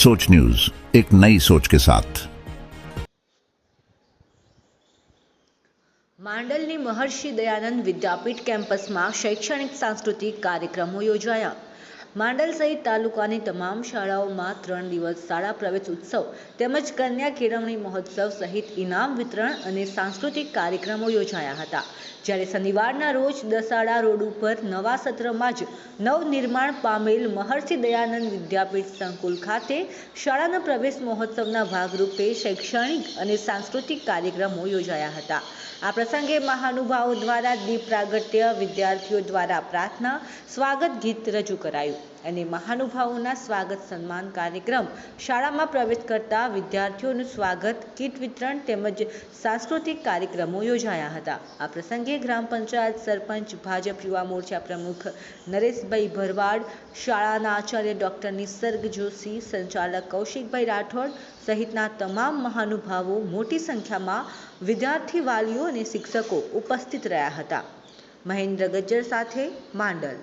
सोच न्यूज एक नई सोच के साथ માંડલની મહર્ષિ દયાનંદ વિદ્યાપીઠ કેમ્પસમાં શૈક્ષણિક સાંસ્કૃતિક કાર્યક્રમો યોજાયા માંડલ સહિત તાલુકાની તમામ શાળાઓમાં ત્રણ દિવસ શાળા પ્રવેશ ઉત્સવ તેમજ કન્યા કેળવણી મહોત્સવ સહિત ઇનામ વિતરણ અને સાંસ્કૃતિક કાર્યક્રમો યોજાયા હતા. જ્યારે શનિવારના રોજ દસાડા રોડ ઉપર નવા સત્રમાં જ નવનિર્માણ પામેલ મહર્ષિ દયાનંદ વિદ્યાપીઠ સંકુલ ખાતે શાળાના પ્રવેશ મહોત્સવના ભાગરૂપે શૈક્ષણિક અને સાંસ્કૃતિક કાર્યક્રમો યોજાયા હતા. આ પ્રસંગે મહાનુભાવો દ્વારા દીપ પ્રાગટ્ય વિદ્યાર્થીઓ દ્વારા પ્રાર્થના, સ્વાગત ગીત રજૂ કરાયું. અને મહાનુભાવોના સ્વાગત સન્માન કાર્યક્રમ શાળામાં પ્રવેશ કરતા વિદ્યાર્થીઓનું સ્વાગત, કીટ વિતરણ તેમજ સાંસ્કૃતિક કાર્યક્રમો યોજાયા હતા. આ પ્રસંગે ગ્રામ પંચાયત સરપંચ, ભાજપ યુવા મોરચા પ્રમુખ નરેશભાઈ ભરવાડ, શાળાના આચાર્ય ડોક્ટર નિસર્ગ જોશી, સંચાલક કૌશિકભાઈ રાઠોડ સહિતના તમામ મહાનુભાવો મોટી સંખ્યામાં વિદ્યાર્થી વાલીઓ અને શિક્ષકો ઉપસ્થિત રહ્યા હતા. મહેન્દ્ર ગજ્જર સાથે માંડલ.